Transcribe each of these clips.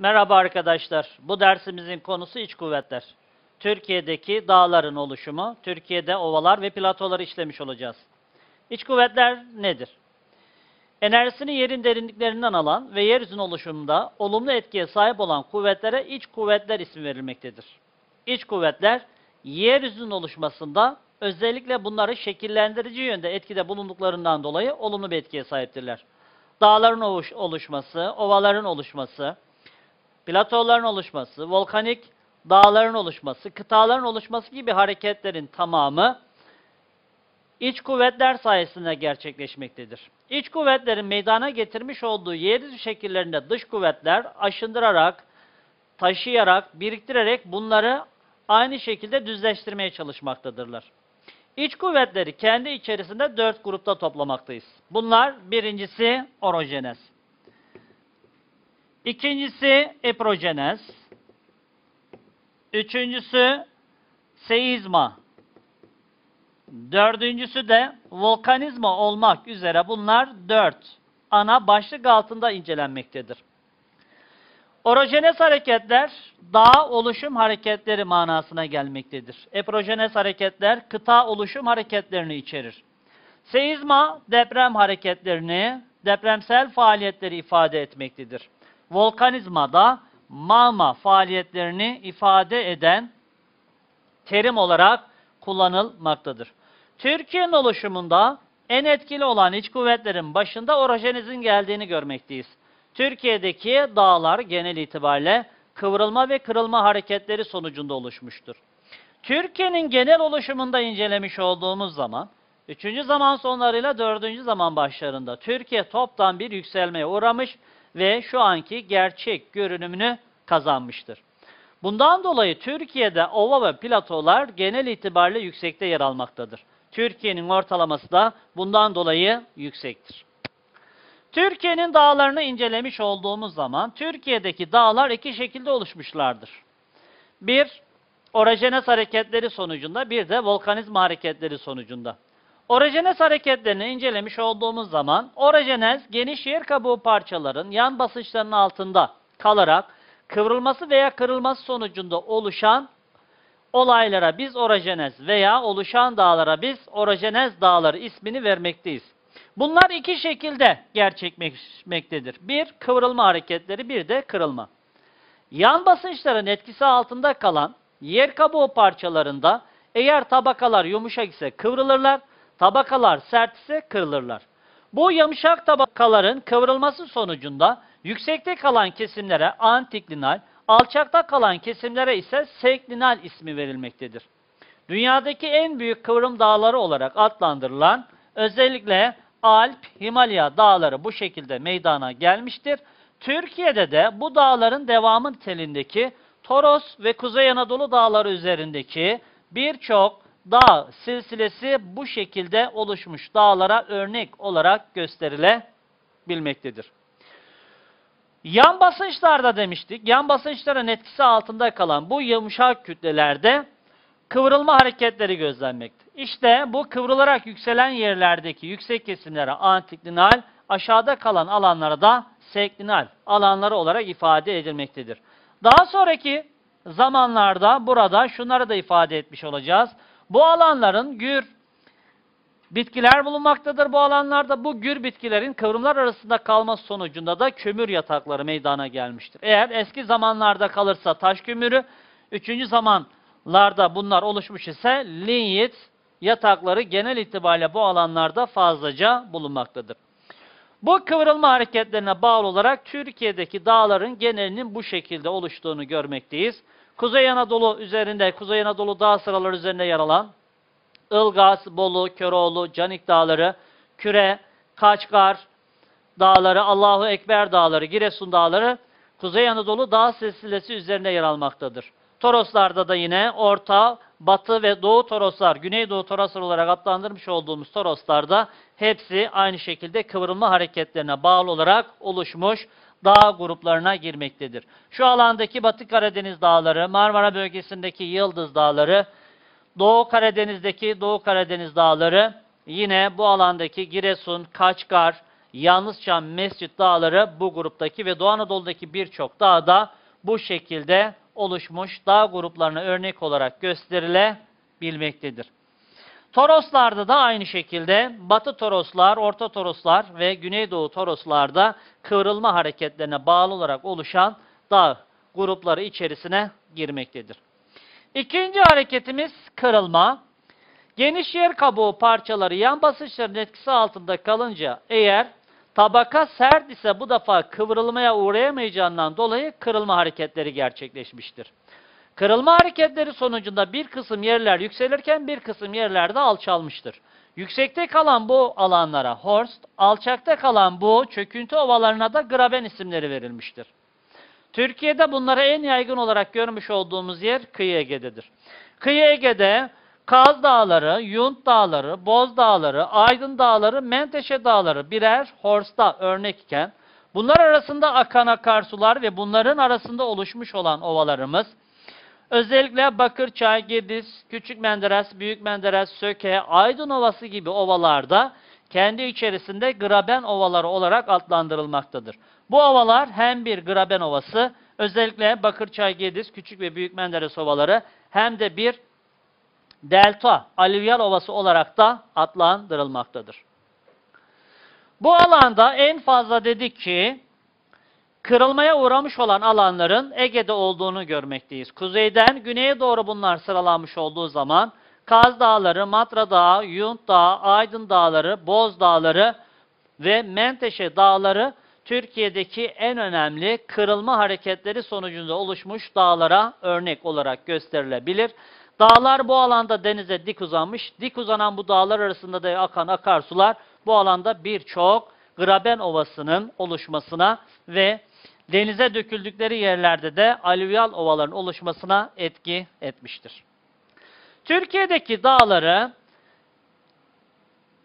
Merhaba arkadaşlar. Bu dersimizin konusu iç kuvvetler. Türkiye'deki dağların oluşumu, Türkiye'de ovalar ve platoları işlemiş olacağız. İç kuvvetler nedir? Enerjisini yerin derinliklerinden alan ve yeryüzünün oluşumunda olumlu etkiye sahip olan kuvvetlere iç kuvvetler ismi verilmektedir. İç kuvvetler, yeryüzünün oluşmasında özellikle bunları şekillendirici yönde etkide bulunduklarından dolayı olumlu bir etkiye sahiptirler. Dağların oluş- oluşması, ovaların oluşması, platoların oluşması, volkanik dağların oluşması, kıtaların oluşması gibi hareketlerin tamamı iç kuvvetler sayesinde gerçekleşmektedir. İç kuvvetlerin meydana getirmiş olduğu yeryüzü şekillerinde dış kuvvetler aşındırarak, taşıyarak, biriktirerek bunları aynı şekilde düzleştirmeye çalışmaktadırlar. İç kuvvetleri kendi içerisinde dört grupta toplamaktayız. Bunlar birincisi orojenez. İkincisi eprojenez. Üçüncüsü seizma. Dördüncüsü de volkanizma olmak üzere bunlar dört ana başlık altında incelenmektedir. Orojenez hareketler dağ oluşum hareketleri manasına gelmektedir. Eprojenez hareketler kıta oluşum hareketlerini içerir. Seizma deprem hareketlerini, depremsel faaliyetleri ifade etmektedir. Volkanizma da magma faaliyetlerini ifade eden terim olarak kullanılmaktadır. Türkiye'nin oluşumunda en etkili olan iç kuvvetlerin başında orojenizin geldiğini görmekteyiz. Türkiye'deki dağlar genel itibariyle kıvrılma ve kırılma hareketleri sonucunda oluşmuştur. Türkiye'nin genel oluşumunda incelemiş olduğumuz zaman, 3. zaman sonlarıyla 4. zaman başlarında Türkiye toptan bir yükselmeye uğramış ve şu anki gerçek görünümünü kazanmıştır. Bundan dolayı Türkiye'de ova ve platolar genel itibariyle yüksekte yer almaktadır. Türkiye'nin ortalaması da bundan dolayı yüksektir. Türkiye'nin dağlarını incelemiş olduğumuz zaman Türkiye'deki dağlar iki şekilde oluşmuşlardır. Bir, orojenez hareketleri sonucunda, bir de volkanizma hareketleri sonucunda. Orojenez hareketlerini incelemiş olduğumuz zaman orojenez geniş yer kabuğu parçaların yan basınçlarının altında kalarak kıvrılması veya kırılması sonucunda oluşan olaylara biz orojenez veya oluşan dağlara biz orojenez dağları ismini vermekteyiz. Bunlar iki şekilde gerçekleşmektedir. Bir, kıvrılma hareketleri, bir de kırılma. Yan basınçların etkisi altında kalan yer kabuğu parçalarında eğer tabakalar yumuşak ise kıvrılırlar, tabakalar sert ise kırılırlar. Bu yumuşak tabakaların kıvrılması sonucunda yüksekte kalan kesimlere antiklinal, alçakta kalan kesimlere ise senklinal ismi verilmektedir. Dünyadaki en büyük kıvrım dağları olarak adlandırılan özellikle Alp, Himalaya dağları bu şekilde meydana gelmiştir. Türkiye'de de bu dağların devamı niteliğindeki Toros ve Kuzey Anadolu dağları üzerindeki birçok dağ silsilesi bu şekilde oluşmuş dağlara örnek olarak gösterilebilmektedir. Yan basınçlarda demiştik, yan basınçların etkisi altında kalan bu yumuşak kütlelerde kıvrılma hareketleri gözlenmekte. İşte bu kıvrılarak yükselen yerlerdeki yüksek kesimlere antiklinal, aşağıda kalan alanlara da senklinal alanları olarak ifade edilmektedir. Daha sonraki zamanlarda burada şunları da ifade etmiş olacağız. Bu alanların gür bitkiler bulunmaktadır bu alanlarda. Bu gür bitkilerin kıvrımlar arasında kalması sonucunda da kömür yatakları meydana gelmiştir. Eğer eski zamanlarda kalırsa taş kömürü, üçüncü zamanlarda bunlar oluşmuş ise linyit yatakları genel itibariyle bu alanlarda fazlaca bulunmaktadır. Bu kıvrılma hareketlerine bağlı olarak Türkiye'deki dağların genelinin bu şekilde oluştuğunu görmekteyiz. Kuzey Anadolu üzerinde, Kuzey Anadolu dağ sıraları üzerinde yer alan Ilgaz, Bolu, Köroğlu, Canik dağları, Küre, Kaçkar dağları, Allahu Ekber dağları, Giresun dağları Kuzey Anadolu dağ silsilesi üzerinde yer almaktadır. Toroslarda da yine Orta, Batı ve Doğu Toroslar, Güneydoğu Toroslar olarak adlandırmış olduğumuz Toroslarda hepsi aynı şekilde kıvrılma hareketlerine bağlı olarak oluşmuş dağ gruplarına girmektedir. Şu alandaki Batı Karadeniz dağları, Marmara bölgesindeki Yıldız dağları, Doğu Karadeniz'deki Doğu Karadeniz dağları, yine bu alandaki Giresun, Kaçkar, Yalnızca Mescit Dağları bu gruptaki ve Doğu Anadolu'daki birçok dağda bu şekilde oluşmuş dağ gruplarına örnek olarak gösterilebilmektedir. Toroslarda da aynı şekilde Batı Toroslar, Orta Toroslar ve Güneydoğu Toroslarda kıvrılma hareketlerine bağlı olarak oluşan dağ grupları içerisine girmektedir. İkinci hareketimiz kırılma. Geniş yer kabuğu parçaları yan basınçların etkisi altında kalınca eğer tabaka sert ise bu defa kıvrılmaya uğrayamayacağından dolayı kırılma hareketleri gerçekleşmiştir. Kırılma hareketleri sonucunda bir kısım yerler yükselirken bir kısım yerlerde alçalmıştır. Yüksekte kalan bu alanlara horst, alçakta kalan bu çöküntü ovalarına da graben isimleri verilmiştir. Türkiye'de bunları en yaygın olarak görmüş olduğumuz yer Kıyı Ege'dedir. Kıyı Ege'de Kaz Dağları, Yunt Dağları, Boz Dağları, Aydın Dağları, Menteşe Dağları birer horsta örnek iken, bunlar arasında akan akarsular ve bunların arasında oluşmuş olan ovalarımız, özellikle Bakırçay, Gediz, Küçük Menderes, Büyük Menderes, Söke, Aydın Ovası gibi ovalarda kendi içerisinde graben ovaları olarak adlandırılmaktadır. Bu ovalar hem bir graben ovası, özellikle Bakırçay, Gediz, Küçük ve Büyük Menderes ovaları hem de bir delta, alüvyal ovası olarak da adlandırılmaktadır. Bu alanda en fazla dedik ki kırılmaya uğramış olan alanların Ege'de olduğunu görmekteyiz. Kuzeyden güneye doğru bunlar sıralanmış olduğu zaman Kaz Dağları, Matra Dağı, Yunt Dağı, Aydın Dağları, Boz Dağları ve Menteşe Dağları Türkiye'deki en önemli kırılma hareketleri sonucunda oluşmuş dağlara örnek olarak gösterilebilir. Dağlar bu alanda denize dik uzanmış. Dik uzanan bu dağlar arasında da akan akarsular bu alanda birçok graben ovasının oluşmasına ve denize döküldükleri yerlerde de alüvyal ovaların oluşmasına etki etmiştir. Türkiye'deki dağları,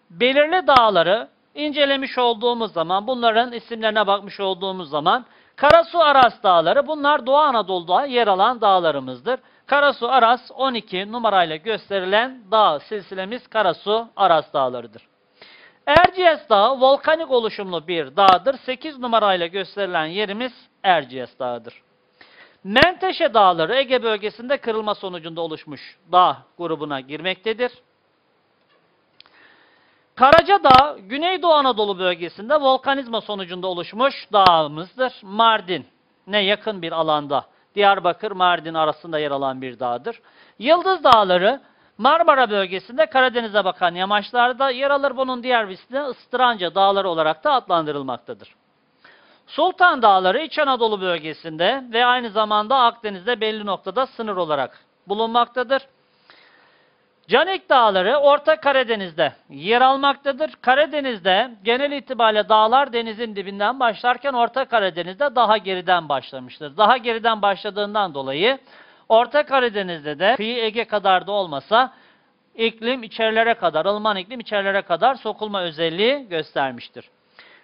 belirli dağları incelemiş olduğumuz zaman, bunların isimlerine bakmış olduğumuz zaman, Karasu Aras Dağları, bunlar Doğu Anadolu'da yer alan dağlarımızdır. Karasu Aras 12 numarayla gösterilen dağ silsilemiz Karasu Aras Dağları'dır. Erciyes Dağı volkanik oluşumlu bir dağdır. 8 numarayla gösterilen yerimiz Erciyes Dağı'dır. Menteşe Dağları Ege bölgesinde kırılma sonucunda oluşmuş dağ grubuna girmektedir. Karacadağ, Güneydoğu Anadolu bölgesinde volkanizma sonucunda oluşmuş dağımızdır. Mardin ne yakın bir alanda Diyarbakır, Mardin arasında yer alan bir dağdır. Yıldız Dağları Marmara bölgesinde Karadeniz'e bakan yamaçlarda yer alır. Bunun diğer bir ismi Istıranca Dağları olarak da adlandırılmaktadır. Sultan Dağları İç Anadolu bölgesinde ve aynı zamanda Akdeniz'de belli noktada sınır olarak bulunmaktadır. Canik Dağları Orta Karadeniz'de yer almaktadır. Karadeniz'de genel itibariyle dağlar denizin dibinden başlarken Orta Karadeniz'de daha geriden başlamıştır. Daha geriden başladığından dolayı Orta Karadeniz'de de kıyı Ege kadar da olmasa iklim içerilere kadar, ılıman iklim içerilere kadar sokulma özelliği göstermiştir.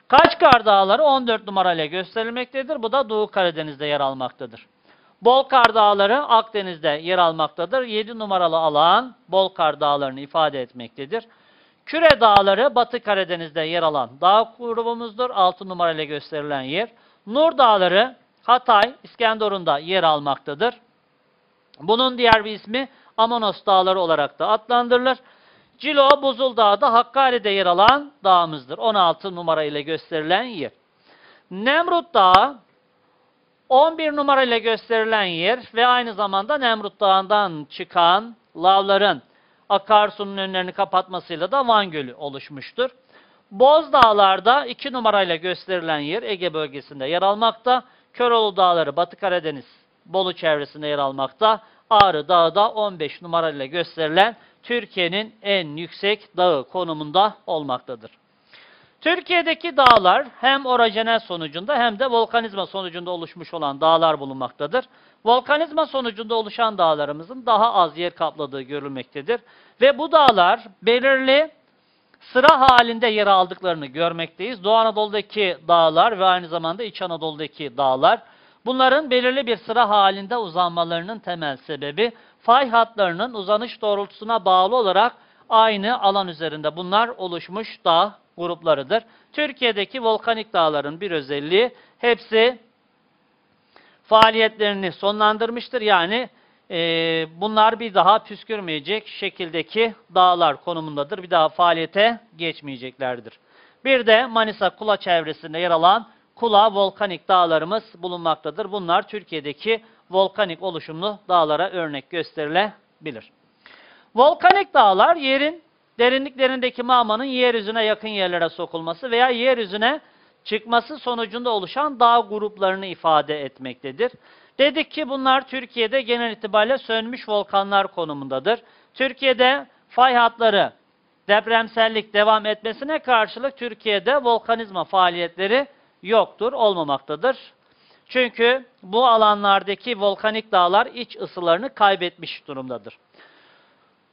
Kaçkar Dağları 14 numarayla gösterilmektedir. Bu da Doğu Karadeniz'de yer almaktadır. Bolkar Dağları Akdeniz'de yer almaktadır. 7 numaralı alan Bolkar Dağları'nı ifade etmektedir. Küre Dağları Batı Karadeniz'de yer alan dağ grubumuzdur. 6 numarayla gösterilen yer. Nur Dağları Hatay, İskenderun'da yer almaktadır. Bunun diğer bir ismi Amonos Dağları olarak da adlandırılır. Cilo Buzul Dağı da Hakkari'de yer alan dağımızdır. 16 numara ile gösterilen yer. Nemrut Dağı 11 numara ile gösterilen yer ve aynı zamanda Nemrut Dağı'ndan çıkan lavların akarsunun önlerini kapatmasıyla da Van Gölü oluşmuştur. Boz Dağlar'da 2 numarayla gösterilen yer Ege bölgesinde yer almakta. Köroğlu Dağları Batı Karadeniz Bolu çevresinde yer almakta. Ağrı Dağı da 15 numarayla gösterilen Türkiye'nin en yüksek dağı konumunda olmaktadır. Türkiye'deki dağlar hem orajenel sonucunda hem de volkanizma sonucunda oluşmuş olan dağlar bulunmaktadır. Volkanizma sonucunda oluşan dağlarımızın daha az yer kapladığı görülmektedir. Ve bu dağlar belirli sıra halinde yer aldıklarını görmekteyiz. Doğu Anadolu'daki dağlar ve aynı zamanda İç Anadolu'daki dağlar. Bunların belirli bir sıra halinde uzanmalarının temel sebebi fay hatlarının uzanış doğrultusuna bağlı olarak aynı alan üzerinde bunlar oluşmuş dağ gruplarıdır. Türkiye'deki volkanik dağların bir özelliği hepsi faaliyetlerini sonlandırmıştır. Yani e, bunlar bir daha püskürmeyecek şekildeki dağlar konumundadır. Bir daha faaliyete geçmeyeceklerdir. Bir de Manisa Kula çevresinde yer alan Kula volkanik dağlarımız bulunmaktadır. Bunlar Türkiye'deki volkanik oluşumlu dağlara örnek gösterilebilir. Volkanik dağlar yerin derinliklerindeki mağmanın yeryüzüne yakın yerlere sokulması veya yeryüzüne çıkması sonucunda oluşan dağ gruplarını ifade etmektedir. Dedik ki bunlar Türkiye'de genel itibariyle sönmüş volkanlar konumundadır. Türkiye'de fay hatları depremsellik devam etmesine karşılık Türkiye'de volkanizma faaliyetleri yoktur, olmamaktadır. Çünkü bu alanlardaki volkanik dağlar iç ısılarını kaybetmiş durumdadır.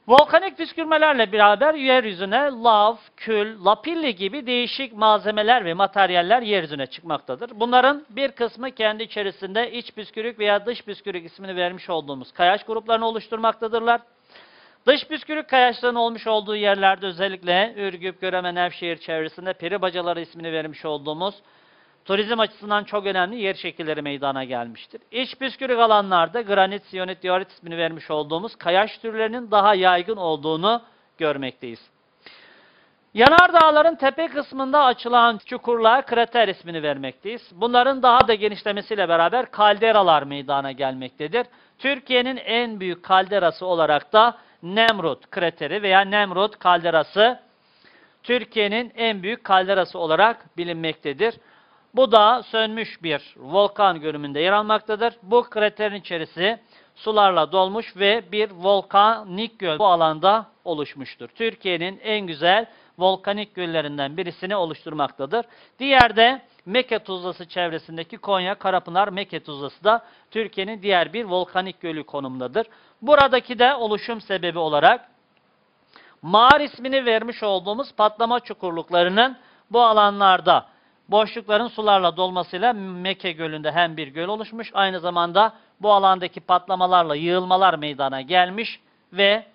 Volkanik püskürmelerle beraber yeryüzüne lav, kül, lapilli gibi değişik malzemeler ve materyaller yeryüzüne çıkmaktadır. Bunların bir kısmı kendi içerisinde iç püskürük veya dış püskürük ismini vermiş olduğumuz kayaç gruplarını oluşturmaktadırlar. Dış püskürük kayaçlarının olmuş olduğu yerlerde özellikle Ürgüp, Göreme, Nevşehir çevresinde peri bacaları ismini vermiş olduğumuz turizm açısından çok önemli yer şekilleri meydana gelmiştir. İç püskürük alanlarda granit, siyonit, diorit ismini vermiş olduğumuz kayaç türlerinin daha yaygın olduğunu görmekteyiz. Yanardağların tepe kısmında açılan çukurluğa krater ismini vermekteyiz. Bunların daha da genişlemesiyle beraber kalderalar meydana gelmektedir. Türkiye'nin en büyük kalderası olarak da Nemrut krateri veya Nemrut kalderası Türkiye'nin en büyük kalderası olarak bilinmektedir. Bu da sönmüş bir volkan görünümünde yer almaktadır. Bu kraterin içerisi sularla dolmuş ve bir volkanik göl bu alanda oluşmuştur. Türkiye'nin en güzel volkanik göllerinden birisini oluşturmaktadır. Diğer de Mekke Tuzlası çevresindeki Konya Karapınar Mekke Tuzlası da Türkiye'nin diğer bir volkanik gölü konumundadır. Buradaki de oluşum sebebi olarak mağar ismini vermiş olduğumuz patlama çukurluklarının bu alanlarda boşlukların sularla dolmasıyla Mekke Gölü'nde hem bir göl oluşmuş, aynı zamanda bu alandaki patlamalarla yığılmalar meydana gelmiş ve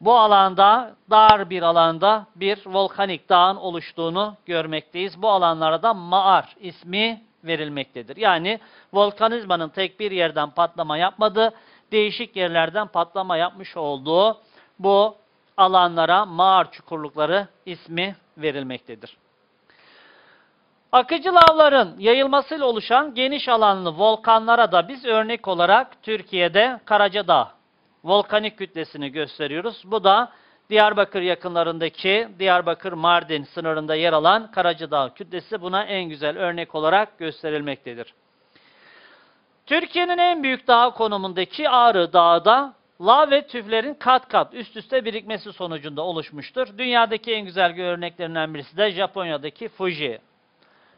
bu alanda, dar bir alanda bir volkanik dağın oluştuğunu görmekteyiz. Bu alanlara da Mağar ismi verilmektedir. Yani volkanizmanın tek bir yerden patlama yapmadığı, değişik yerlerden patlama yapmış olduğu bu alanlara mağar çukurlukları ismi verilmektedir. Akıcı lavların yayılmasıyla oluşan geniş alanlı volkanlara da biz örnek olarak Türkiye'de Karacadağ volkanik kütlesini gösteriyoruz. Bu da Diyarbakır yakınlarındaki Diyarbakır-Mardin sınırında yer alan Karacadağ kütlesi buna en güzel örnek olarak gösterilmektedir. Türkiye'nin en büyük dağ konumundaki Ağrı Dağı da lav ve tüflerin kat kat üst üste birikmesi sonucunda oluşmuştur. Dünyadaki en güzel örneklerinden birisi de Japonya'daki Fuji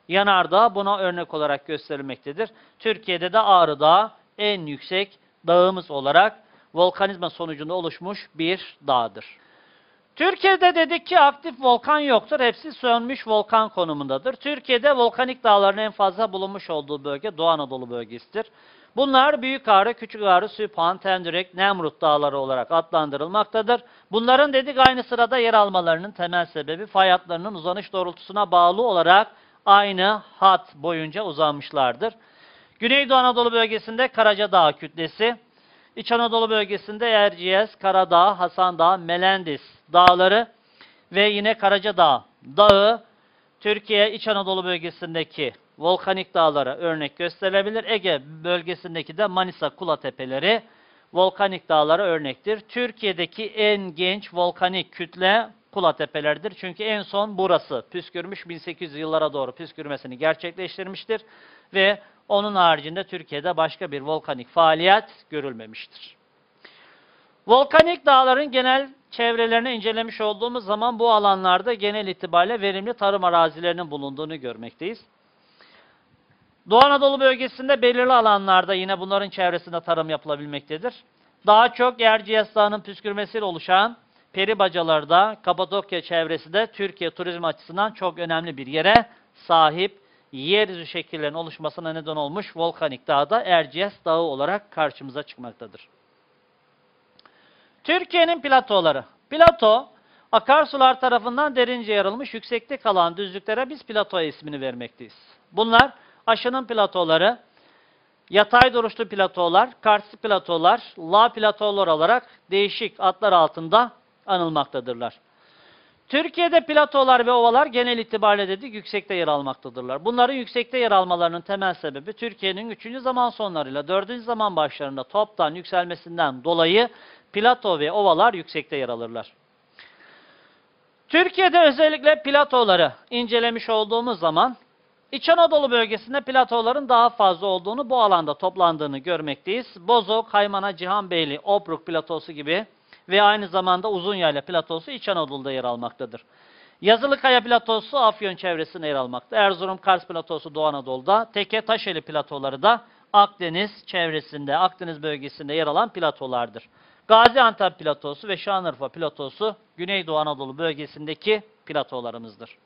yanardağ buna örnek olarak gösterilmektedir. Türkiye'de de Ağrı Dağı en yüksek dağımız olarak volkanizma sonucunda oluşmuş bir dağdır. Türkiye'de dedik ki aktif volkan yoktur. Hepsi sönmüş volkan konumundadır. Türkiye'de volkanik dağların en fazla bulunmuş olduğu bölge Doğu Anadolu bölgesidir. Bunlar Büyük Ağrı, Küçük Ağrı, Süphan, Tendürek, Nemrut dağları olarak adlandırılmaktadır. Bunların dedik aynı sırada yer almalarının temel sebebi fay hatlarının uzanış doğrultusuna bağlı olarak aynı hat boyunca uzanmışlardır. Güneydoğu Anadolu bölgesinde Karacadağ kütlesi, İç Anadolu bölgesinde Erciyes, Karadağ, Hasandağ, Melendis dağları ve yine Karacadağ dağı Türkiye İç Anadolu bölgesindeki volkanik dağlara örnek gösterilebilir. Ege bölgesindeki de Manisa Kula Tepeleri volkanik dağlara örnektir. Türkiye'deki en genç volkanik kütle Kula Tepeleridir. Çünkü en son burası püskürmüş 1800 yıllara doğru püskürmesini gerçekleştirmiştir ve onun haricinde Türkiye'de başka bir volkanik faaliyet görülmemiştir. Volkanik dağların genel çevrelerini incelemiş olduğumuz zaman bu alanlarda genel itibariyle verimli tarım arazilerinin bulunduğunu görmekteyiz. Doğu Anadolu bölgesinde belirli alanlarda yine bunların çevresinde tarım yapılabilmektedir. Daha çok Erciyes Dağı'nın püskürmesiyle oluşan peri bacalarda Kapadokya çevresi de Türkiye turizm açısından çok önemli bir yere sahip yeryüzü şekillerinin oluşmasına neden olmuş volkanik dağda Erciyes Dağı olarak karşımıza çıkmaktadır. Türkiye'nin platoları. Plato, Akarsular tarafından derince yarılmış yüksekte kalan düzlüklere biz plato ismini vermekteyiz. Bunlar aşının platoları, yatay duruşlu platolar, karstik platolar, la platolar olarak değişik adlar altında anılmaktadırlar. Türkiye'de platolar ve ovalar genel itibariyle dedik yüksekte yer almaktadırlar. Bunların yüksekte yer almalarının temel sebebi Türkiye'nin 3. zaman sonlarıyla 4. zaman başlarında toptan yükselmesinden dolayı plato ve ovalar yüksekte yer alırlar. Türkiye'de özellikle platoları incelemiş olduğumuz zaman İç Anadolu bölgesinde platoların daha fazla olduğunu, bu alanda toplandığını görmekteyiz. Bozok, Haymana, Cihanbeyli, Obruk platosu gibi ve aynı zamanda Uzunyayla platosu İç Anadolu'da yer almaktadır. Yazılıkaya platosu Afyon çevresinde yer almakta. Erzurum, Kars platosu Doğu Anadolu'da. Teke, Taşeli platoları da Akdeniz çevresinde, Akdeniz bölgesinde yer alan platolardır. Gaziantep platosu ve Şanlıurfa platosu Güneydoğu Anadolu bölgesindeki platolarımızdır.